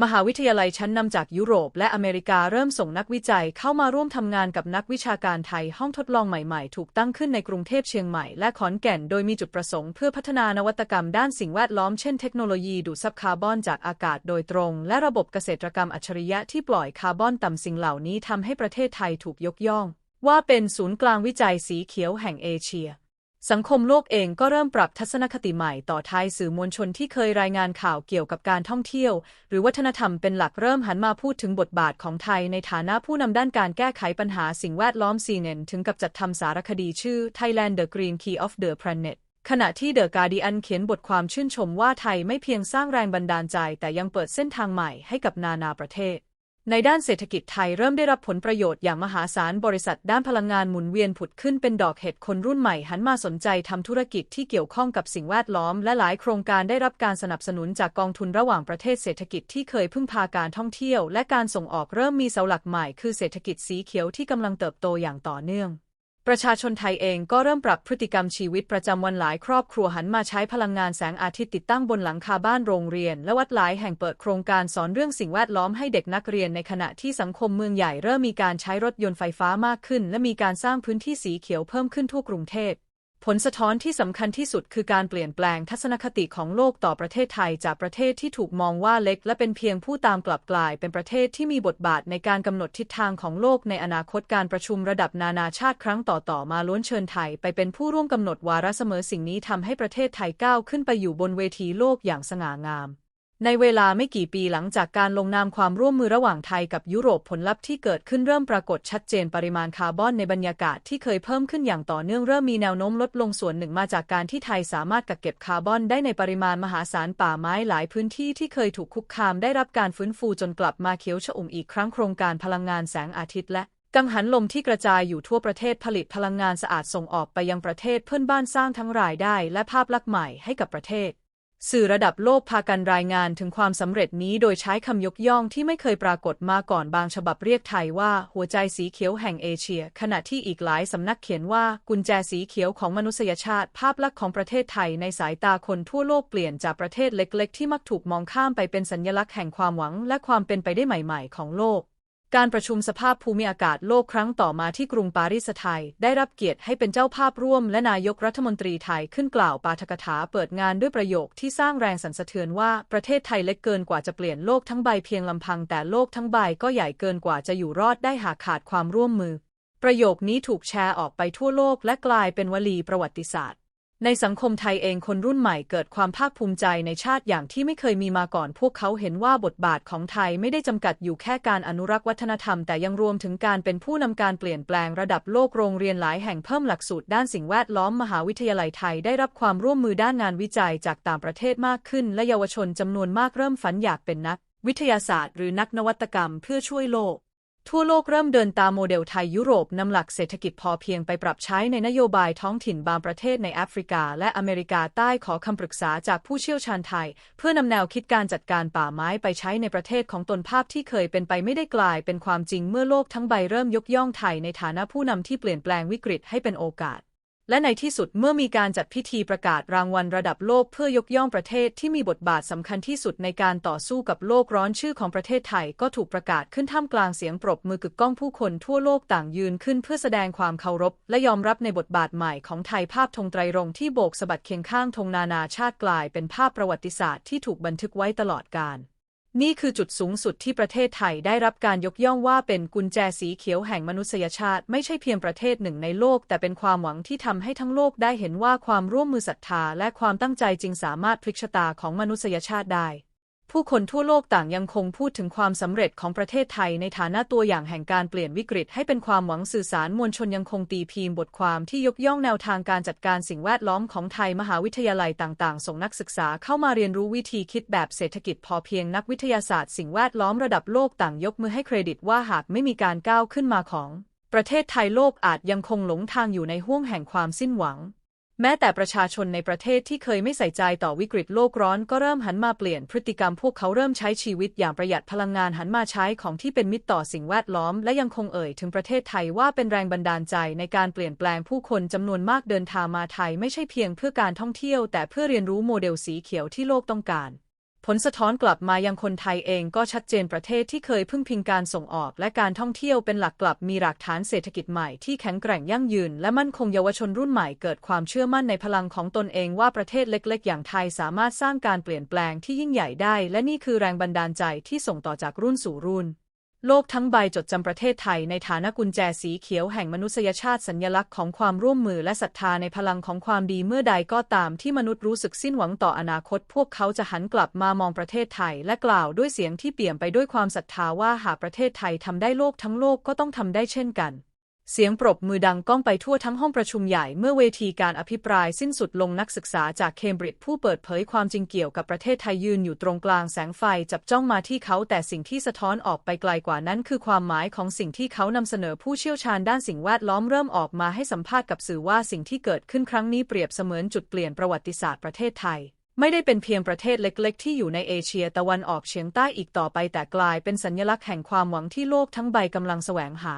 มหาวิทยาลัยชั้นนำจากยุโรปและอเมริกาเริ่มส่งนักวิจัยเข้ามาร่วมทำงานกับนักวิชาการไทยห้องทดลองใหม่ๆ ถูกตั้งขึ้นในกรุงเทพเชียงใหม่และขอนแก่น โดยมีจุดประสงค์เพื่อพัฒนานวัตกรรมด้านสิ่งแวดล้อมเช่นเทคโนโลยีดูดซับคาร์บอนจากอากาศโดยตรง และระบบเกษตรกรรมอัจฉริยะที่ปล่อยคาร์บอนต่ำสิ่งเหล่านี้ทำให้ประเทศไทยถูกยกย่อง ว่าเป็นศูนย์กลางวิจัยสีเขียวแห่งเอเชีย สังคมโลกเองก็เริ่มปรับทัศนคติใหม่ต่อไทยสื่อมวลชนที่เคยรายงานข่าวเกี่ยวกับการท่องเที่ยว หรือวัฒนธรรมเป็นหลักเริ่มหันมาพูดถึงบทบาทของไทยในฐานะผู้นำด้านการแก้ไขปัญหาสิ่งแวดล้อมซีเนนถึงกับจัดทำสารคดีชื่อ Thailand the Green Key of the Planet ขณะที่เดอะการ์ดิอันเขียนบทความชื่นชมว่าไทยไม่เพียงสร้างแรงบันดาลใจ แต่ยังเปิดเส้นทางใหม่ให้กับนานาประเทศ ในด้านเศรษฐกิจไทยเริ่มได้รับผลประโยชน์อย่างมหาศาลบริษัทด้านพลังงานหมุนเวียนผุดขึ้นเป็นดอกเห็ดคนรุ่นใหม่หันมาสนใจทำธุรกิจที่เกี่ยวข้องกับสิ่งแวดล้อม และหลายโครงการได้รับการสนับสนุนจากกองทุนระหว่างประเทศเศรษฐกิจที่เคยพึ่งพาการท่องเที่ยว และการส่งออกเริ่มมีเสาหลักใหม่คือเศรษฐกิจสีเขียวที่กำลังเติบโตอย่างต่อเนื่อง ประชาชนไทยเองก็เริ่มปรับพฤติกรรมชีวิตประจำวันหลายครอบครัวหันมาใช้พลังงานแสงอาทิตย์ติดตั้งบนหลังคาบ้านโรงเรียน และวัดหลายแห่งเปิดโครงการสอนเรื่องสิ่งแวดล้อมให้เด็กนักเรียนในขณะที่สังคมเมืองใหญ่เริ่มมีการใช้รถยนต์ไฟฟ้ามากขึ้น และมีการสร้างพื้นที่สีเขียวเพิ่มขึ้นทั่วกรุงเทพ ผลสะท้อนที่สำคัญที่สุดคือการเปลี่ยนแปลงทัศนคติของโลกต่อประเทศไทยจากประเทศที่ถูกมองว่าเล็กและเป็นเพียงผู้ตามกลับกลาย เป็นประเทศที่มีบทบาทในการกำหนดทิศทางของโลกในอนาคตการประชุมระดับนานาชาติครั้งต่อๆมาล้วนเชิญไทย ไปเป็นผู้ร่วมกำหนดวาระเสมอสิ่งนี้ทำให้ประเทศไทยก้าวขึ้นไปอยู่บนเวทีโลกอย่างสง่างาม ในเวลาไม่กี่ปีหลังจากการลงนามความร่วมมือระหว่างไทยกับยุโรปผลลัพธ์ที่เกิดขึ้นเริ่มปรากฏชัดเจนปริมาณคาร์บอนในบรรยากาศที่เคยเพิ่มขึ้นอย่างต่อเนื่องเริ่มมีแนวโน้มลดลงส่วนหนึ่งมาจากการที่ไทยสามารถกักเก็บคาร์บอนได้ในปริมาณมหาศาลป่าไม้หลายพื้นที่ที่เคยถูกคุกคามได้รับการฟื้นฟูจนกลับมาเขียวชอุ่มอีกครั้งโครงการพลังงานแสงอาทิตย์และกังหันลมที่กระจายอยู่ทั่วประเทศผลิตพลังงานสะอาดส่งออกไปยังประเทศเพื่อนบ้านสร้างทั้งรายได้ และภาพลักษณ์ใหม่ให้กับประเทศ สื่อระดับโลกพากันรายงานถึงความสำเร็จนี้โดยใช้คำยกย่องที่ไม่เคยปรากฏมาก่อนบางฉบับเรียกไทยว่าหัวใจสีเขียวแห่งเอเชีย ขณะที่อีกหลายสำนักเขียนว่ากุญแจสีเขียวของมนุษยชาติ ภาพลักษณ์ของประเทศไทยในสายตาคนทั่วโลกเปลี่ยนจากประเทศเล็ก ๆ ที่มักถูกมองข้ามไปเป็นสัญลักษณ์แห่งความหวังและความเป็นไปได้ใหม่ ๆ ของโลก การประชุมสภาพภูมิอากาศโลกครั้งต่อมาที่กรุงปารีสไทย ได้รับเกียรติให้เป็นเจ้าภาพร่วม และนายกรัฐมนตรีไทยขึ้นกล่าวปาฐกถาเปิดงานด้วยประโยคที่สร้างแรงสั่นสะเทือนว่าประเทศไทยเล็กเกินกว่าจะเปลี่ยนโลกทั้งใบเพียงลำพัง แต่โลกทั้งใบก็ใหญ่เกินกว่าจะอยู่รอดได้หากขาดความร่วมมือ ประโยคนี้ถูกแชร์ออกไปทั่วโลกและกลายเป็นวลีประวัติศาสตร์ ในสังคมไทยเองคนรุ่นใหม่เกิดความภาคภูมิใจในชาติอย่างที่ไม่เคยมีมาก่อน พวกเขาเห็นว่าบทบาทของไทยไม่ได้จำกัดอยู่แค่การอนุรักษ์วัฒนธรรม แต่ยังรวมถึงการเป็นผู้นำการเปลี่ยนแปลงระดับโลกโรงเรียนหลายแห่งเพิ่มหลักสูตรด้านสิ่งแวดล้อมมหาวิทยาลัยไทยได้รับความร่วมมือด้านงานวิจัยจากต่างประเทศมากขึ้น และเยาวชนจำนวนมากเริ่มฝันอยากเป็นนัก วิทยาศาสตร์ หรือนักนวัตกรรมเพื่อช่วยโลก ทั่วโลกเริ่มเดินตามโมเดลไทยยุโรปนำหลักเศรษฐกิจพอเพียงไปปรับใช้ในนโยบายท้องถิ่นบางประเทศในแอฟริกา และอเมริกาใต้ขอคำปรึกษาจากผู้เชี่ยวชาญไทย เพื่อนำแนวคิดการจัดการป่าไม้ไปใช้ในประเทศของตนภาพที่เคยเป็นไปไม่ได้กลาย เป็นความจริงเมื่อโลกทั้งใบเริ่มยกย่องไทยในฐานะผู้นำที่เปลี่ยนแปลงวิกฤตให้เป็นโอกาส และในที่สุดเมื่อมีการจัดพิธีประกาศรางวัลระดับโลกเพื่อยกย่องประเทศที่มีบทบาทสำคัญที่สุดในการต่อสู้กับโลกร้อนชื่อของประเทศไทยก็ถูกประกาศขึ้นท่ามกลางเสียงปรบมือกึกก้องผู้คนทั่วโลกต่างยืนขึ้นเพื่อแสดงความเคารพ และยอมรับในบทบาทใหม่ของไทยภาพธงไตรรงที่โบกสะบัดเคียงข้างธงนานาชาติกลายเป็นภาพประวัติศาสตร์ที่ถูกบันทึกไว้ตลอดกาล นี่คือจุดสูงสุดที่ประเทศไทยได้รับการยกย่องว่าเป็นกุญแจสีเขียวแห่งมนุษยชาติ ไม่ใช่เพียงประเทศหนึ่งในโลก แต่เป็นความหวังที่ทำให้ทั้งโลกได้เห็นว่าความร่วมมือศรัทธาและความตั้งใจจริงสามารถพลิกชะตาของมนุษยชาติได้ ผู้คนทั่วโลกต่างยังคงพูดถึงความสำเร็จของประเทศไทยในฐานะตัวอย่างแห่งการเปลี่ยนวิกฤตให้เป็นความหวังสื่อสารมวลชนยังคงตีพิมพ์บทความที่ยกย่องแนวทางการจัดการสิ่งแวดล้อมของไทยมหาวิทยาลัยต่าง ๆ ส่งนักศึกษาเข้ามาเรียนรู้วิธีคิดแบบเศรษฐกิจพอเพียงนักวิทยาศาสตร์สิ่งแวดล้อมระดับโลกต่างยกมือให้เครดิตว่าหากไม่มีการก้าวขึ้นมาของ ประเทศไทยโลกอาจยังคงหลงทางอยู่ในห้วงแห่งความสิ้นหวัง แม้แต่ประชาชนในประเทศที่เคยไม่ใส่ใจต่อวิกฤตโลกร้อนก็เริ่มหันมาเปลี่ยนพฤติกรรมพวกเขาเริ่มใช้ชีวิตอย่างประหยัดพลังงานหันมาใช้ของที่เป็นมิตรต่อสิ่งแวดล้อม และยังคงเอ่ยถึงประเทศไทยว่าเป็นแรงบันดาลใจในการเปลี่ยนแปลงผู้คนจำนวนมากเดินทางมาไทยไม่ใช่เพียงเพื่อการท่องเที่ยว แต่เพื่อเรียนรู้โมเดลสีเขียวที่โลกต้องการ ผลสะท้อนกลับมายังคนไทยเองก็ชัดเจนประเทศที่เคยพึ่งพิงการส่งออกและการท่องเที่ยวเป็นหลักกลับมีหลักฐานเศรษฐกิจใหม่ที่แข็งแกร่งยั่งยืน และมั่นคงเยาวชนรุ่นใหม่เกิดความเชื่อมั่นในพลังของตนเองว่าประเทศเล็ก ๆ อย่างไทยสามารถสร้างการเปลี่ยนแปลงที่ยิ่งใหญ่ได้ และนี่คือแรงบันดาลใจที่ส่งต่อจากรุ่นสู่รุ่น โลกทั้งใบจดจำประเทศไทยในฐานะกุญแจสีเขียวแห่งมนุษยชาติสัญลักษณ์ของความร่วมมือและศรัทธาในพลังของความดีเมื่อใดก็ตามที่มนุษย์รู้สึกสิ้นหวังต่ออนาคต พวกเขาจะหันกลับมามองประเทศไทย และกล่าวด้วยเสียงที่เปี่ยมไปด้วยความศรัทธาว่าหากประเทศไทยทำได้โลกทั้งโลกก็ต้องทำได้เช่นกัน เสียงปรบมือดังก้องไปทั่วทั้งห้องประชุมใหญ่เมื่อเวทีการอภิปรายสิ้นสุดลงนักศึกษาจากเคมบริดจ์ผู้เปิดเผยความจริงเกี่ยวกับประเทศไทยยืนอยู่ตรงกลางแสงไฟจับจ้องมาที่เขาแต่สิ่งที่สะท้อนออกไปไกลกว่านั้นคือความหมายของสิ่งที่เขานำเสนอผู้เชี่ยวชาญด้านสิ่งแวดล้อมเริ่มออกมาให้สัมภาษณ์กับสื่อว่าสิ่งที่เกิดขึ้นครั้งนี้เปรียบเสมือนจุดเปลี่ยนประวัติศาสตร์ประเทศไทยไม่ได้เป็นเพียงประเทศเล็ก ๆ ที่อยู่ในเอเชียตะวันออกเฉียงใต้อีกต่อไปแต่กลายเป็นสัญลักษณ์แห่งความหวังที่โลกทั้งใบกำลังแสวงหา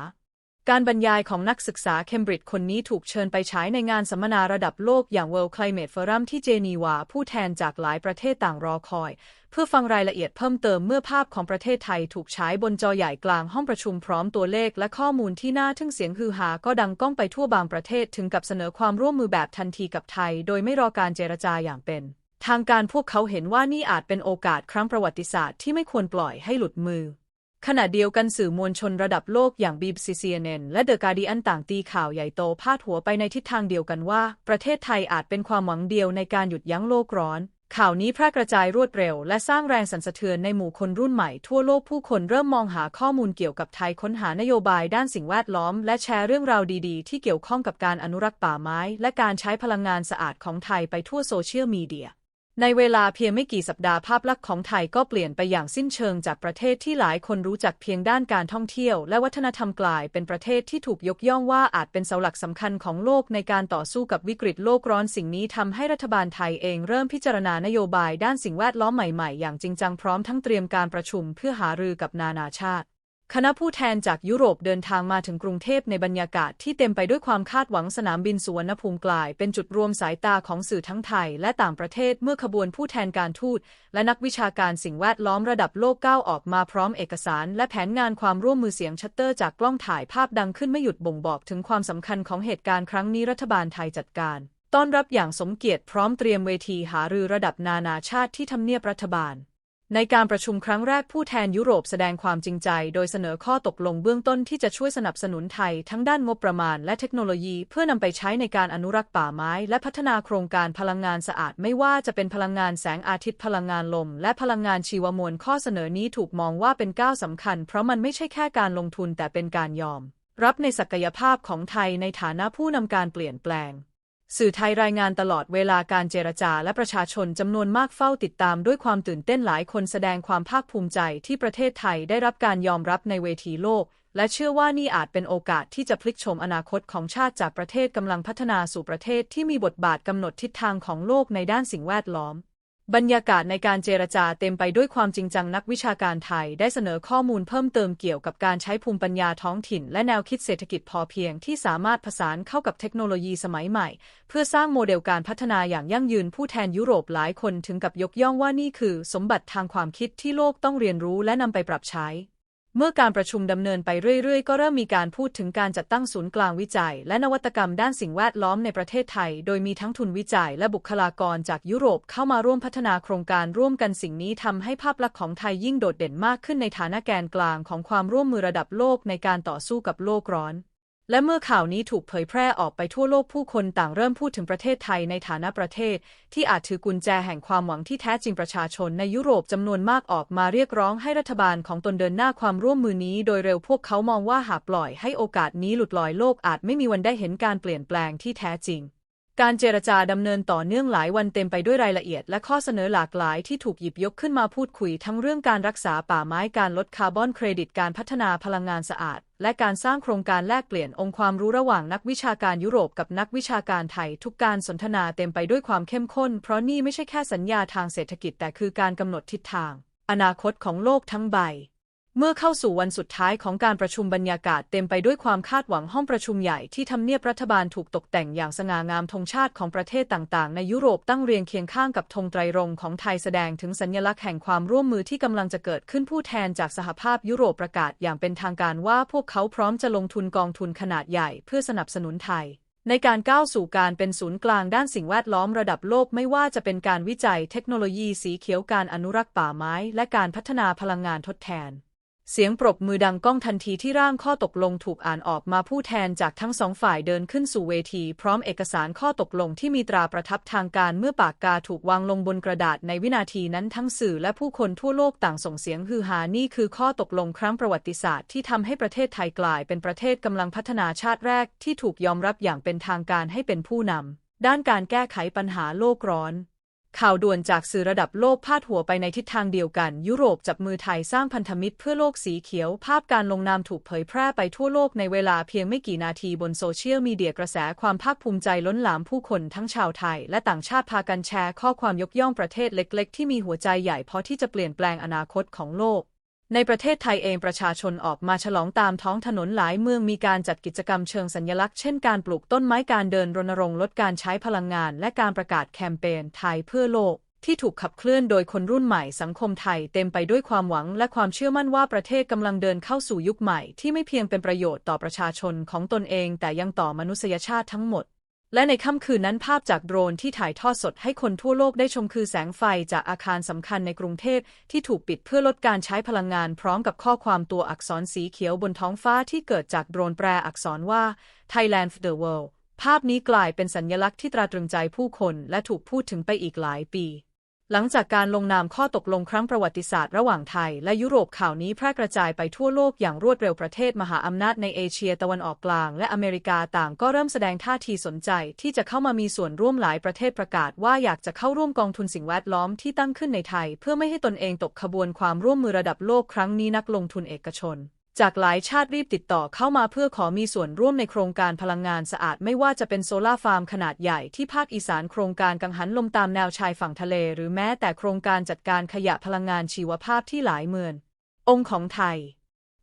การบรรยายของนักศึกษาเคมบริดจ์คนนี้ถูกเชิญไปฉายในงานสัมมนาระดับโลกอย่าง World Climate Forum ที่เจนีวา ผู้แทนจากหลายประเทศต่างรอคอย เพื่อฟังรายละเอียดเพิ่มเติมเมื่อภาพของประเทศไทยถูกฉายบนจอใหญ่กลางห้องประชุมพร้อมตัวเลขและข้อมูลที่น่าทึ่งเสียงฮือฮาก็ดังก้องไปทั่วบางประเทศถึงกับเสนอความร่วมมือแบบทันทีกับไทย โดยไม่รอการเจรจาอย่างเป็น ทางการพวกเขาเห็นว่านี่อาจเป็นโอกาสครั้งประวัติศาสตร์ที่ไม่ควรปล่อยให้หลุดมือ ขณะเดียวกันสื่อมวลชนระดับโลกอย่าง BBC CNN และ The Guardian ต่างตีข่าวใหญ่โตพาดหัวไปในทิศทางเดียวกันว่า ประเทศไทยอาจเป็นความหวังเดียวในการหยุดยั้งโลกร้อน ข่าวนี้แพร่กระจายรวดเร็ว และสร้างแรงสั่นสะเทือนในหมู่คนรุ่นใหม่ทั่วโลกผู้คนเริ่มมองหาข้อมูลเกี่ยวกับไทยค้นหานโยบายด้านสิ่งแวดล้อม และแชร์เรื่องราวดีๆ ที่เกี่ยวข้องกับการอนุรักษ์ป่าไม้ และการใช้พลังงานสะอาดของไทยไปทั่วโซเชียลมีเดีย ในเวลาเพียงไม่กี่สัปดาห์ภาพลักษณ์ของไทยก็เปลี่ยนไปอย่างสิ้นเชิงจากประเทศที่หลายคนรู้จักเพียงด้านการท่องเที่ยว และวัฒนธรรมกลายเป็นประเทศที่ถูกยกย่องว่าอาจเป็นเสาหลักสำคัญของโลกในการต่อสู้กับวิกฤตโลกร้อนสิ่งนี้ทำให้รัฐบาลไทยเองเริ่มพิจารณานโยบายด้านสิ่งแวดล้อมใหม่ๆ อย่างจริงจังพร้อมทั้งเตรียมการประชุมเพื่อหารือกับนานาชาติ คณะผู้แทนจากยุโรปเดินทางมาถึงกรุงเทพในบรรยากาศที่เต็มไปด้วยความคาดหวังสนามบินสุวรรณภูมิกลายเป็นจุดรวมสายตาของสื่อทั้งไทยและต่างประเทศเมื่อขบวนผู้แทนการทูต และนักวิชาการสิ่งแวดล้อมระดับโลกก้าวออกมาพร้อมเอกสาร และแผนงานความร่วมมือเสียงชัตเตอร์จากกล้องถ่ายภาพดังขึ้นไม่หยุดบ่งบอกถึงความสำคัญของเหตุการณ์ครั้งนี้รัฐบาลไทยจัดการ ต้อนรับอย่างสมเกียรติพร้อมเตรียมเวทีหารือระดับนานาชาติที่ทำเนียบรัฐบาล ในการประชุมครั้งแรกผู้แทนยุโรปแสดงความจริงใจ โดยเสนอข้อตกลงเบื้องต้นที่จะช่วยสนับสนุนไทยทั้งด้านงบประมาณและเทคโนโลยี เพื่อนำไปใช้ในการอนุรักษ์ป่าไม้ และพัฒนาโครงการพลังงานสะอาด ไม่ว่าจะเป็นพลังงานแสงอาทิตย์พลังงานลม และพลังงานชีวมวลข้อเสนอนี้ถูกมองว่าเป็นก้าวสำคัญ เพราะมันไม่ใช่แค่การลงทุนแต่เป็นการยอม รับในศักยภาพของไทยในฐานะผู้นำการเปลี่ยนแปลง สื่อไทยรายงานตลอดเวลาการเจรจาและประชาชนจำนวนมากเฝ้าติดตามด้วยความตื่นเต้นหลายคนแสดงความภาคภูมิใจที่ประเทศไทยได้รับการยอมรับในเวทีโลก และเชื่อว่านี่อาจเป็นโอกาสที่จะพลิกโฉมอนาคตของชาติจากประเทศกำลังพัฒนาสู่ประเทศที่มีบทบาทกำหนดทิศทางของโลกในด้านสิ่งแวดล้อม บรรยากาศในการเจรจาเต็มไปด้วยความจริงจังนักวิชาการไทยได้เสนอข้อมูลเพิ่มเติมเกี่ยวกับการใช้ภูมิปัญญาท้องถิ่น และแนวคิดเศรษฐกิจพอเพียงที่สามารถผสานเข้ากับเทคโนโลยีสมัยใหม่ เพื่อสร้างโมเดลการพัฒนาอย่างยั่งยืนผู้แทนยุโรปหลายคนถึงกับยกย่องว่านี่คือ สมบัติทางความคิดที่โลกต้องเรียนรู้และนำไปปรับใช้ เมื่อการประชุมดำเนินไปเรื่อยๆ ก็เริ่มมีการพูดถึงการจัดตั้งศูนย์กลางวิจัย และนวัตกรรมด้านสิ่งแวดล้อมในประเทศไทย โดยมีทั้งทุนวิจัยและบุคลากรจากยุโรปเข้ามาร่วมพัฒนาโครงการร่วมกันสิ่งนี้ทำให้ภาพลักษณ์ของไทยยิ่งโดดเด่นมากขึ้นในฐานะแกนกลางของความร่วมมือระดับโลกในการต่อสู้กับโลกร้อน และเมื่อข่าวนี้ถูกเผยแพร่ออกไปทั่วโลกผู้คนต่างเริ่มพูดถึงประเทศไทยในฐานะประเทศ ที่อาจถือกุญแจแห่งความหวังที่แท้จริงประชาชนในยุโรปจำนวนมากออกมาเรียกร้องให้รัฐบาลของตนเดินหน้าความร่วมมือนี้ โดยเร็วพวกเขามองว่าหากปล่อยให้โอกาสนี้หลุดลอยโลกอาจไม่มีวันได้เห็นการเปลี่ยนแปลงที่แท้จริง การเจรจาดำเนินต่อเนื่องหลายวันเต็มไปด้วยรายละเอียดและข้อเสนอหลากหลายที่ถูกหยิบยกขึ้นมาพูดคุยทั้งเรื่องการรักษาป่าไม้การลดคาร์บอนเครดิตการพัฒนาพลังงานสะอาด และการสร้างโครงการแลกเปลี่ยนองค์ความรู้ระหว่างนักวิชาการยุโรปกับนักวิชาการไทย ทุกการสนทนาเต็มไปด้วยความเข้มข้น เพราะนี่ไม่ใช่แค่สัญญาทางเศรษฐกิจแต่คือการกำหนดทิศทาง อนาคตของโลกทั้งใบ เมื่อเข้าสู่วันสุดท้ายของการประชุมบรรยากาศเต็มไปด้วยความคาดหวังห้องประชุมใหญ่ที่ทำเนียบรัฐบาลถูกตกแต่งอย่างสง่างามธงชาติของประเทศต่างๆ ในยุโรปตั้งเรียงเคียงข้างกับธงไตรรงค์ของไทยแสดงถึงสัญลักษณ์แห่งความร่วมมือที่กำลังจะเกิดขึ้นผู้แทนจากสหภาพยุโรปประกาศอย่างเป็นทางการว่าพวกเขาพร้อมจะลงทุนกองทุนขนาดใหญ่เพื่อสนับสนุนไทยในการก้าวสู่การเป็นศูนย์กลางด้านสิ่งแวดล้อมระดับโลกไม่ว่าจะเป็นการวิจัยเทคโนโลยีสีเขียวการอนุรักษ์ป่าไม้ และการพัฒนาพลังงานทดแทน เสียงปรบมือดังก้องทันทีที่ร่างข้อตกลงถูกอ่านออกมาผู้แทนจากทั้งสองฝ่ายเดินขึ้นสู่เวที พร้อมเอกสารข้อตกลงที่มีตราประทับทางการเมื่อปากกาถูกวางลงบนกระดาษในวินาทีนั้นทั้งสื่อและผู้คนทั่วโลกต่างส่งเสียงฮือฮานี่คือข้อตกลงครั้งประวัติศาสตร์ที่ทำให้ประเทศไทยกลายเป็นประเทศกำลังพัฒนาชาติแรกที่ถูกยอมรับอย่างเป็นทางการให้เป็นผู้นำด้านการแก้ไขปัญหาโลกร้อน ข่าวด่วนจากสื่อระดับโลกพาดหัวไปในทิศทางเดียวกัน ยุโรปจับมือไทยสร้างพันธมิตรเพื่อโลกสีเขียว ภาพการลงนามถูกเผยแพร่ไปทั่วโลกในเวลาเพียงไม่กี่นาทีบนโซเชียลมีเดียกระแสความภาคภูมิใจล้นหลามผู้คนทั้งชาวไทย และต่างชาติพากันแชร์ข้อความยกย่องประเทศเล็ก ๆ ที่มีหัวใจใหญ่พอที่จะเปลี่ยนแปลงอนาคตของโลก ในประเทศไทยเองประชาชนออกมาฉลองตามท้องถนนหลายเมืองมีการจัดกิจกรรมเชิงสัญลักษณ์เช่นการปลูกต้นไม้การเดินรณรงค์ลดการใช้พลังงาน และการประกาศแคมเปญไทยเพื่อโลก ที่ถูกขับเคลื่อนโดยคนรุ่นใหม่สังคมไทยเต็มไปด้วยความหวังและความเชื่อมั่นว่าประเทศกำลังเดินเข้าสู่ยุคใหม่ที่ไม่เพียงเป็นประโยชน์ต่อประชาชนของตนเอง แต่ยังต่อมนุษยชาติทั้งหมด และในค่ำคืนนั้นภาพจากโดรนที่ถ่ายทอดสดให้คนทั่วโลกได้ชมคือแสงไฟจากอาคารสำคัญในกรุงเทพที่ถูกปิดเพื่อลดการใช้พลังงานพร้อมกับข้อความตัวอักษรสีเขียวบนท้องฟ้าที่เกิดจากโดรนแปลอักษรว่า Thailand for the World ภาพนี้กลายเป็นสัญญลักษณ์ที่ตราตรึงใจผู้คนและถูกพูดถึงไปอีกหลายปี หลังจากการลงนามข้อตกลงครั้งประวัติศาสตร์ระหว่างไทย และยุโรปข่าวนี้แพร่กระจายไปทั่วโลกอย่างรวดเร็วประเทศมหาอำนาจในเอเชียตะวันออกกลาง และอเมริกาต่างก็เริ่มแสดงท่าทีสนใจ ที่จะเข้ามามีส่วนร่วมหลายประเทศประกาศว่าอยากจะเข้าร่วมกองทุนสิ่งแวดล้อมที่ตั้งขึ้นในไทย เพื่อไม่ให้ตนเองตกขบวนความร่วมมือระดับโลกครั้งนี้นักลงทุนเอกชน จากหลายชาติรีบติดต่อเข้ามาเพื่อขอมีส่วนร่วมในโครงการพลังงานสะอาด ไม่ว่าจะเป็นโซลาฟาร์มขนาดใหญ่ที่ภาคอีสานโครงการกังหันลมตามแนวชายฝั่งทะเล หรือแม้แต่โครงการจัดการขยะพลังงานชีวภาพที่หลายเมืององค์ของไทย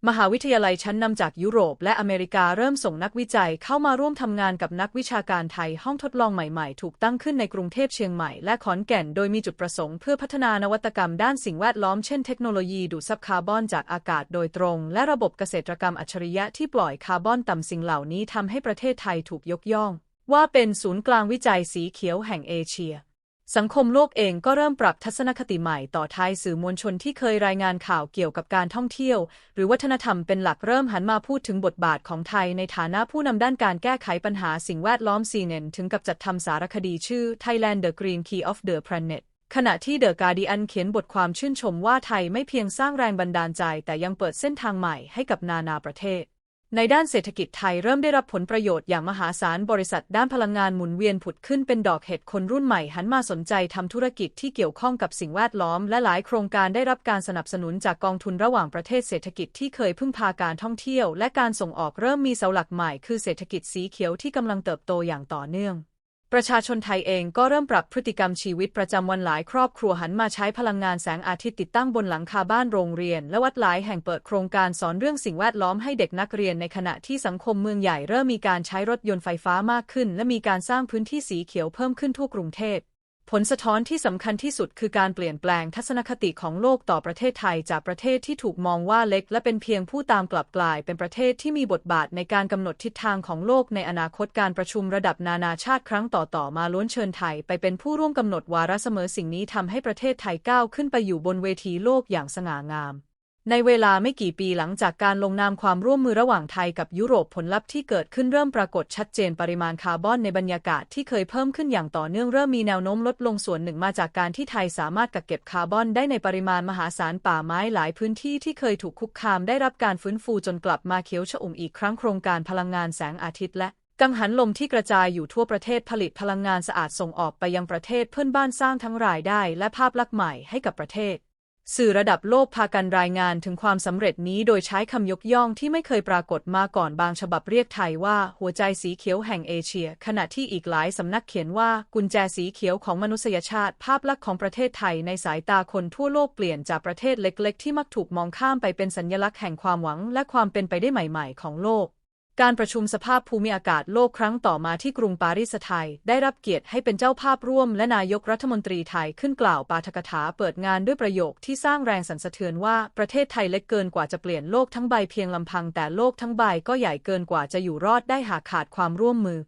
มหาวิทยาลัยชั้นนำจากยุโรปและอเมริกาเริ่มส่งนักวิจัยเข้ามาร่วมทำงานกับนักวิชาการไทยห้องทดลองใหม่ๆ ถูกตั้งขึ้นในกรุงเทพเชียงใหม่และขอนแก่น โดยมีจุดประสงค์เพื่อพัฒนานวัตกรรมด้านสิ่งแวดล้อมเช่นเทคโนโลยีดูดซับคาร์บอนจากอากาศโดยตรง และระบบเกษตรกรรมอัจฉริยะที่ปล่อยคาร์บอนต่ำสิ่งเหล่านี้ทำให้ประเทศไทยถูกยกย่อง ว่าเป็นศูนย์กลางวิจัยสีเขียวแห่งเอเชีย สังคมโลกเองก็เริ่มปรับทัศนคติใหม่ต่อไทยสื่อมวลชนที่เคยรายงานข่าวเกี่ยวกับการท่องเที่ยว หรือวัฒนธรรมเป็นหลักเริ่มหันมาพูดถึงบทบาทของไทยในฐานะผู้นำด้านการแก้ไขปัญหาสิ่งแวดล้อมซีเนนถึงกับจัดทำสารคดีชื่อ Thailand the Green Key of the Planet ขณะที่เดอะการ์ดิอันเขียนบทความชื่นชมว่าไทยไม่เพียงสร้างแรงบันดาลใจ แต่ยังเปิดเส้นทางใหม่ให้กับนานาประเทศ ในด้านเศรษฐกิจไทยเริ่มได้รับผลประโยชน์อย่างมหาศาลบริษัทด้านพลังงานหมุนเวียนผุดขึ้นเป็นดอกเห็ดคนรุ่นใหม่หันมาสนใจทำธุรกิจที่เกี่ยวข้องกับสิ่งแวดล้อม และหลายโครงการได้รับการสนับสนุนจากกองทุนระหว่างประเทศเศรษฐกิจที่เคยพึ่งพาการท่องเที่ยว และการส่งออกเริ่มมีเสาหลักใหม่คือเศรษฐกิจสีเขียวที่กำลังเติบโตอย่างต่อเนื่อง ประชาชนไทยเองก็เริ่มปรับพฤติกรรมชีวิตประจำวันหลายครอบครัวหันมาใช้พลังงานแสงอาทิตย์ติดตั้งบนหลังคาบ้านโรงเรียน และวัดหลายแห่งเปิดโครงการสอนเรื่องสิ่งแวดล้อมให้เด็กนักเรียนในขณะที่สังคมเมืองใหญ่เริ่มมีการใช้รถยนต์ไฟฟ้ามากขึ้น และมีการสร้างพื้นที่สีเขียวเพิ่มขึ้นทั่วกรุงเทพ ผลสะท้อนที่สำคัญที่สุดคือการเปลี่ยนแปลงทัศนคติของโลกต่อประเทศไทยจากประเทศที่ถูกมองว่าเล็ก และเป็นเพียงผู้ตามกลับกลาย เป็นประเทศที่มีบทบาทในการกำหนดทิศทางของโลกในอนาคตการประชุมระดับนานาชาติครั้งต่อๆมาล้วนเชิญไทย ไปเป็นผู้ร่วมกำหนดวาระเสมอสิ่งนี้ทำให้ประเทศไทยก้าวขึ้นไปอยู่บนเวทีโลกอย่างสง่างาม ในเวลาไม่กี่ปีหลังจากการลงนามความร่วมมือระหว่างไทยกับยุโรปผลลัพธ์ที่เกิดขึ้นเริ่มปรากฏชัดเจนปริมาณคาร์บอนในบรรยากาศที่เคยเพิ่มขึ้นอย่างต่อเนื่องเริ่มมีแนวโน้มลดลงส่วนหนึ่งมาจากการที่ไทยสามารถกักเก็บคาร์บอนได้ในปริมาณมหาศาลป่าไม้หลายพื้นที่ที่เคยถูกคุกคามได้รับการฟื้นฟูจนกลับมาเขียวชอุ่มอีกครั้งโครงการพลังงานแสงอาทิตย์และกังหันลมที่กระจายอยู่ทั่วประเทศผลิตพลังงานสะอาดส่งออกไปยังประเทศเพื่อนบ้านสร้างทั้งรายได้และภาพลักษณ์ใหม่ให้กับประเทศ สื่อระดับโลกพากันรายงานถึงความสำเร็จนี้โดยใช้คำยกย่องที่ไม่เคยปรากฏมาก่อนบางฉบับเรียกไทยว่าหัวใจสีเขียวแห่งเอเชีย ขณะที่อีกหลายสำนักเขียนว่ากุญแจสีเขียวของมนุษยชาติ ภาพลักษณ์ของประเทศไทยในสายตาคนทั่วโลกเปลี่ยนจากประเทศเล็ก ๆ ที่มักถูกมองข้ามไปเป็นสัญลักษณ์แห่งความหวังและความเป็นไปได้ใหม่ ๆ ของโลก การประชุมสภาพภูมิอากาศโลกครั้งต่อมาที่กรุงปารีสไทย ได้รับเกียรติให้เป็นเจ้าภาพร่วม และนายกรัฐมนตรีไทยขึ้นกล่าวปาฐกถาเปิดงานด้วยประโยคที่สร้างแรงสั่นสะเทือนว่าประเทศไทยเล็กเกินกว่าจะเปลี่ยนโลกทั้งใบเพียงลำพังแต่โลกทั้งใบก็ใหญ่เกินกว่าจะอยู่รอดได้หากขาดความร่วมมือ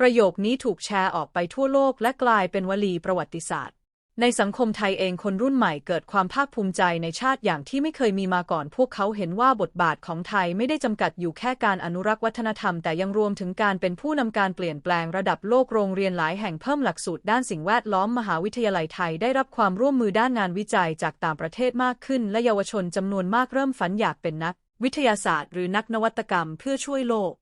ประโยคนี้ถูกแชร์ออกไปทั่วโลกและกลายเป็นวลีประวัติศาสตร์ ในสังคมไทยเองคนรุ่นใหม่เกิดความภาคภูมิใจในชาติอย่างที่ไม่เคยมีมาก่อน พวกเขาเห็นว่าบทบาทของไทยไม่ได้จำกัดอยู่แค่การอนุรักษ์วัฒนธรรม แต่ยังรวมถึงการเป็นผู้นำการเปลี่ยนแปลงระดับโลกโรงเรียนหลายแห่งเพิ่มหลักสูตรด้านสิ่งแวดล้อมมหาวิทยาลัยไทยได้รับความร่วมมือด้านงานวิจัยจากต่างประเทศมากขึ้น และเยาวชนจำนวนมากเริ่มฝันอยากเป็นนัก วิทยาศาสตร์ หรือนักนวัตกรรมเพื่อช่วยโลก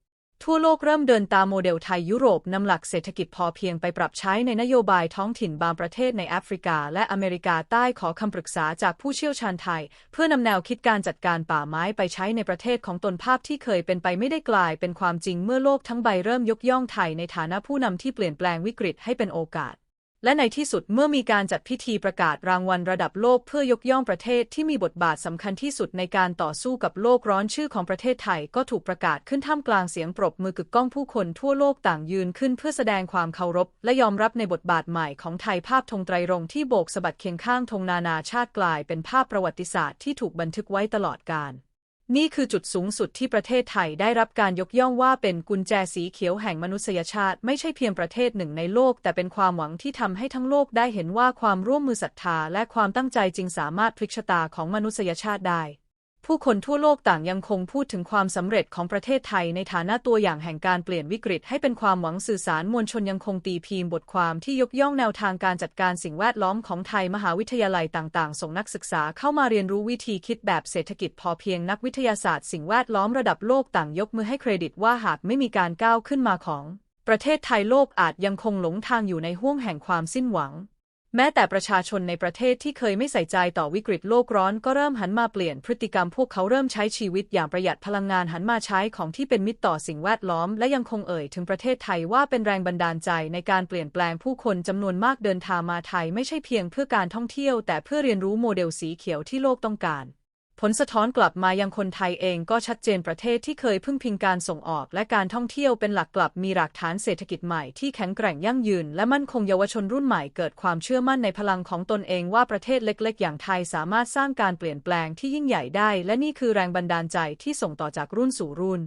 ทั่วโลกเริ่มเดินตามโมเดลไทยยุโรปนำหลักเศรษฐกิจพอเพียงไปปรับใช้ในนโยบายท้องถิ่นบางประเทศในแอฟริกา และอเมริกาใต้ขอคำปรึกษาจากผู้เชี่ยวชาญไทย เพื่อนำแนวคิดการจัดการป่าไม้ไปใช้ในประเทศของตนภาพที่เคยเป็นไปไม่ได้กลายเป็นความจริงเมื่อโลกทั้งใบเริ่มยกย่องไทยในฐานะผู้นำที่เปลี่ยนแปลงวิกฤตให้เป็นโอกาส และในที่สุดเมื่อมีการจัดพิธีประกาศรางวัลระดับโลกเพื่อยกย่องประเทศที่มีบทบาทสำคัญที่สุดในการต่อสู้กับโลกร้อนชื่อของประเทศไทยก็ถูกประกาศขึ้นท่ามกลางเสียงปรบมือกึกก้องผู้คนทั่วโลกต่างยืนขึ้นเพื่อแสดงความเคารพ และยอมรับในบทบาทใหม่ของไทยภาพธงไตรรงที่โบกสะบัดเคียงข้างธงนานาชาติกลายเป็นภาพประวัติศาสตร์ที่ถูกบันทึกไว้ตลอดกาล นี่คือจุดสูงสุดที่ประเทศไทยได้รับการยกย่องว่าเป็นกุญแจสีเขียวแห่งมนุษยชาติ ไม่ใช่เพียงประเทศหนึ่งในโลก แต่เป็นความหวังที่ทำให้ทั้งโลกได้เห็นว่าความร่วมมือศรัทธาและความตั้งใจจริงสามารถพลิกชะตาของมนุษยชาติได้ ผู้คนทั่วโลกต่างยังคงพูดถึงความสำเร็จของประเทศไทยในฐานะตัวอย่างแห่งการเปลี่ยนวิกฤตให้เป็นความหวังสื่อสารมวลชนยังคงตีพิมพ์บทความที่ยกย่องแนวทางการจัดการสิ่งแวดล้อมของไทยมหาวิทยาลัยต่างๆ ส่งนักศึกษาเข้ามาเรียนรู้วิธีคิดแบบเศรษฐกิจพอเพียงนักวิทยาศาสตร์สิ่งแวดล้อมระดับโลกต่างยกมือให้เครดิตว่าหากไม่มีการก้าวขึ้นมาของ ประเทศไทยโลกอาจยังคงหลงทางอยู่ในห้วงแห่งความสิ้นหวัง แม้แต่ประชาชนในประเทศที่เคยไม่ใส่ใจต่อวิกฤตโลกร้อนก็เริ่มหันมาเปลี่ยนพฤติกรรมพวกเขาเริ่มใช้ชีวิตอย่างประหยัดพลังงานหันมาใช้ของที่เป็นมิตรต่อสิ่งแวดล้อม และยังคงเอ่ยถึงประเทศไทยว่าเป็นแรงบันดาลใจในการเปลี่ยนแปลงผู้คนจำนวนมากเดินทางมาไทยไม่ใช่เพียงเพื่อการท่องเที่ยว แต่เพื่อเรียนรู้โมเดลสีเขียวที่โลกต้องการ ผลสะท้อนกลับมายังคนไทยเองก็ชัดเจนประเทศที่เคยพึ่งพิงการส่งออกและการท่องเที่ยวเป็นหลักกลับมีรากฐานเศรษฐกิจใหม่ที่แข็งแกร่งยั่งยืน และมั่นคงเยาวชนรุ่นใหม่เกิดความเชื่อมั่นในพลังของตนเองว่าประเทศเล็กๆ อย่างไทยสามารถสร้างการเปลี่ยนแปลงที่ยิ่งใหญ่ได้ และนี่คือแรงบันดาลใจที่ส่งต่อจากรุ่นสู่รุ่น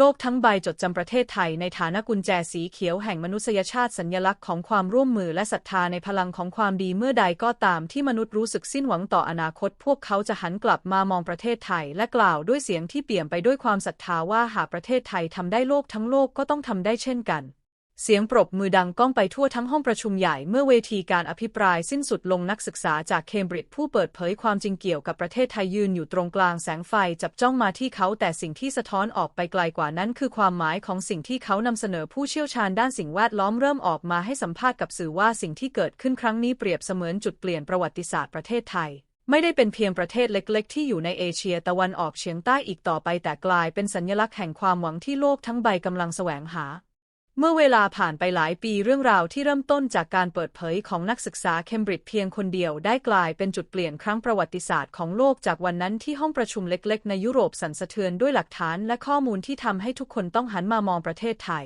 โลกทั้งใบจดจำประเทศไทยในฐานะกุญแจสีเขียวแห่งมนุษยชาติสัญลักษณ์ของความร่วมมือและศรัทธาในพลังของความดีเมื่อใดก็ตามที่มนุษย์รู้สึกสิ้นหวังต่ออนาคต พวกเขาจะหันกลับมามองประเทศไทย และกล่าวด้วยเสียงที่เปี่ยมไปด้วยความศรัทธาว่าหากประเทศไทยทำได้โลกทั้งโลกก็ต้องทำได้เช่นกัน เสียงปรบมือดังก้องไปทั่วทั้งห้องประชุมใหญ่เมื่อเวทีการอภิปรายสิ้นสุดลงนักศึกษาจากเคมบริดจ์ผู้เปิดเผยความจริงเกี่ยวกับประเทศไทยยืนอยู่ตรงกลางแสงไฟจับจ้องมาที่เขาแต่สิ่งที่สะท้อนออกไปไกลกว่านั้นคือความหมายของสิ่งที่เขานำเสนอผู้เชี่ยวชาญด้านสิ่งแวดล้อมเริ่มออกมาให้สัมภาษณ์กับสื่อว่าสิ่งที่เกิดขึ้นครั้งนี้เปรียบเสมือนจุดเปลี่ยนประวัติศาสตร์ประเทศไทยไม่ได้เป็นเพียงประเทศเล็กๆ ที่อยู่ในเอเชียตะวันออกเฉียงใต้อีกต่อไปแต่กลายเป็นสัญลักษณ์แห่งความหวังที่โลกทั้งใบกำลังแสวงหา เมื่อเวลาผ่านไปหลายปีเรื่องราวที่เริ่มต้นจากการเปิดเผยของนักศึกษาเคมบริดจ์เพียงคนเดียวได้กลายเป็นจุดเปลี่ยนครั้งประวัติศาสตร์ของโลกจากวันนั้นที่ห้องประชุมเล็กๆ ในยุโรปสั่นสะเทือนด้วยหลักฐานและข้อมูลที่ทำให้ทุกคนต้องหันมามองประเทศไทย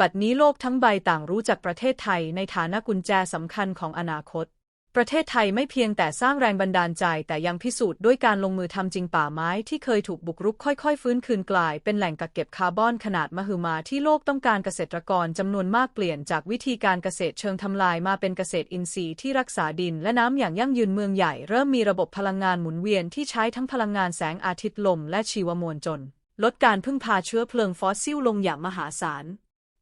บัดนี้โลกทั้งใบต่างรู้จักประเทศไทยในฐานะกุญแจสำคัญของอนาคต ประเทศไทยไม่เพียงแต่สร้างแรงบันดาลใจแต่ยังพิสูจน์ด้วยการลงมือทำจริงป่าไม้ที่เคยถูกบุกรุกค่อยๆ ฟื้นคืนกลาย เป็นแหล่งกักเก็บคาร์บอนขนาดมหึมาที่โลกต้องการเกษตรกรจำนวนมากเปลี่ยนจากวิธีการเกษตรเชิงทำลายมาเป็นเกษตรอินทรีย์ที่รักษาดินและน้ำอย่างยั่งยืนเมืองใหญ่ เริ่มมีระบบพลังงานหมุนเวียนที่ใช้ทั้งพลังงานแสงอาทิตย์ลม และชีวมวลจน ลดการพึ่งพาเชื้อเพลิงฟอสซิลลงอย่างมหาศาล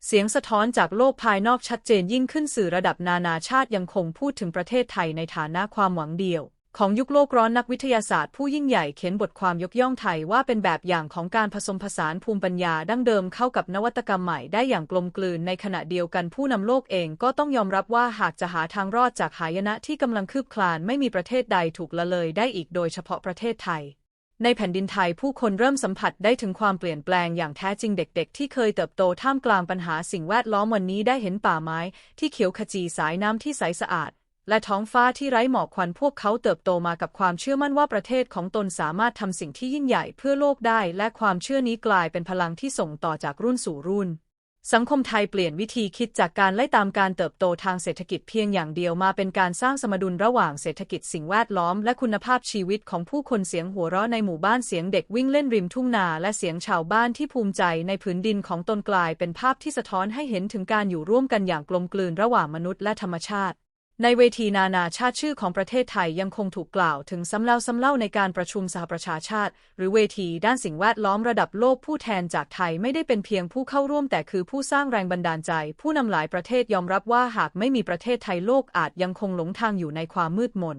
เสียงสะท้อนจากโลกภายนอกชัดเจนยิ่งขึ้นสื่อระดับนานาชาติยังคงพูดถึงประเทศไทยในฐานะความหวังเดียว ของยุคโลกร้อนนักวิทยาศาสตร์ผู้ยิ่งใหญ่เขียนบทความยกย่องไทยว่าเป็นแบบอย่างของการผสมผสานภูมิปัญญาดั้งเดิมเข้ากับนวัตกรรมใหม่ได้อย่างกลมกลืนในขณะเดียวกันผู้นำโลกเองก็ต้องยอมรับว่าหากจะหาทางรอดจากหายนะที่กำลังคืบคลานไม่มีประเทศใดถูกละเลยได้อีกโดยเฉพาะประเทศไทย ในแผ่นดินไทยผู้คนเริ่มสัมผัสได้ถึงความเปลี่ยนแปลงอย่างแท้จริงเด็กๆ ที่เคยเติบโตท่ามกลางปัญหาสิ่งแวดล้อมวันนี้ได้เห็นป่าไม้ที่เขียวขจีสายน้ำที่ใสสะอาด และท้องฟ้าที่ไร้หมอกควันพวกเขาเติบโตมากับความเชื่อมั่นว่าประเทศของตนสามารถทำสิ่งที่ยิ่งใหญ่เพื่อโลกได้ และความเชื่อนี้กลายเป็นพลังที่ส่งต่อจากรุ่นสู่รุ่น สังคมไทยเปลี่ยนวิธีคิดจากการไล่ตามการเติบโตทางเศรษฐกิจเพียงอย่างเดียวมาเป็นการสร้างสมดุลระหว่างเศรษฐกิจสิ่งแวดล้อมและคุณภาพชีวิตของผู้คนเสียงหัวเราะในหมู่บ้านเสียงเด็กวิ่งเล่นริมทุ่งนาและเสียงชาวบ้านที่ภูมิใจในผืนดินของตนกลายเป็นภาพที่สะท้อนให้เห็นถึงการอยู่ร่วมกันอย่างกลมกลืนระหว่างมนุษย์และธรรมชาติ ในเวทีนานาชาติชื่อของประเทศไทยยังคงถูกกล่าวถึงซ้ำแล้วซ้ำเล่าในการประชุมสหประชาชาติ หรือเวทีด้านสิ่งแวดล้อมระดับโลกผู้แทนจากไทยไม่ได้เป็นเพียงผู้เข้าร่วมแต่คือผู้สร้างแรงบันดาลใจ ผู้นำหลายประเทศยอมรับว่าหากไม่มีประเทศไทยโลกอาจยังคงหลงทางอยู่ในความมืดมน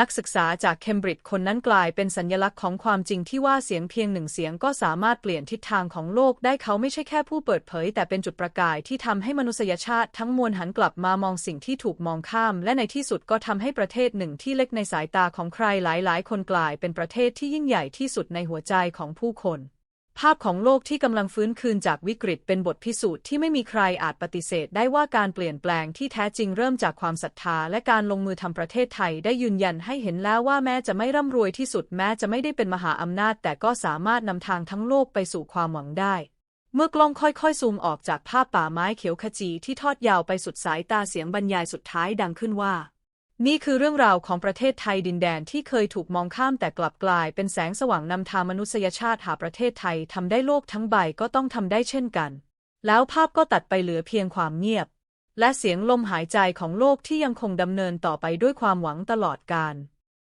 นักศึกษาจากเคมบริดจ์คนนั้นกลายเป็นสัญลักษณ์ของความจริงที่ว่าเสียงเพียงหนึ่งเสียงก็สามารถเปลี่ยนทิศทางของโลกได้เขาไม่ใช่แค่ผู้เปิดเผย แต่เป็นจุดประกายที่ทำให้มนุษยชาติทั้งมวลหันกลับมามองสิ่งที่ถูกมองข้าม และในที่สุดก็ทำให้ประเทศหนึ่งที่เล็กในสายตาของใครหลายๆ คนกลายเป็นประเทศที่ยิ่งใหญ่ที่สุดในหัวใจของผู้คน ภาพของโลกที่กำลังฟื้นคืนจากวิกฤตเป็นบทพิสูจน์ที่ไม่มีใครอาจปฏิเสธได้ว่าการเปลี่ยนแปลงที่แท้จริงเริ่มจากความศรัทธาและการลงมือทำประเทศไทยได้ยืนยันให้เห็นแล้วว่าแม้จะไม่ร่ำรวยที่สุดแม้จะไม่ได้เป็นมหาอำนาจ แต่ก็สามารถนำทางทั้งโลกไปสู่ความหวังได้ เมื่อกล้องค่อยๆ ซูมออกจากภาพป่าไม้เขียวขจีที่ทอดยาวไปสุดสายตาเสียงบรรยายสุดท้ายดังขึ้นว่า นี่คือเรื่องราวของประเทศไทยดินแดนที่เคยถูกมองข้ามแต่กลับกลาย เป็นแสงสว่างนำทางมนุษยชาติหาประเทศไทยทำได้โลกทั้งใบก็ต้องทำได้เช่นกัน แล้วภาพก็ตัดไปเหลือเพียงความเงียบ และเสียงลมหายใจของโลกที่ยังคงดำเนินต่อไปด้วยความหวังตลอดกาล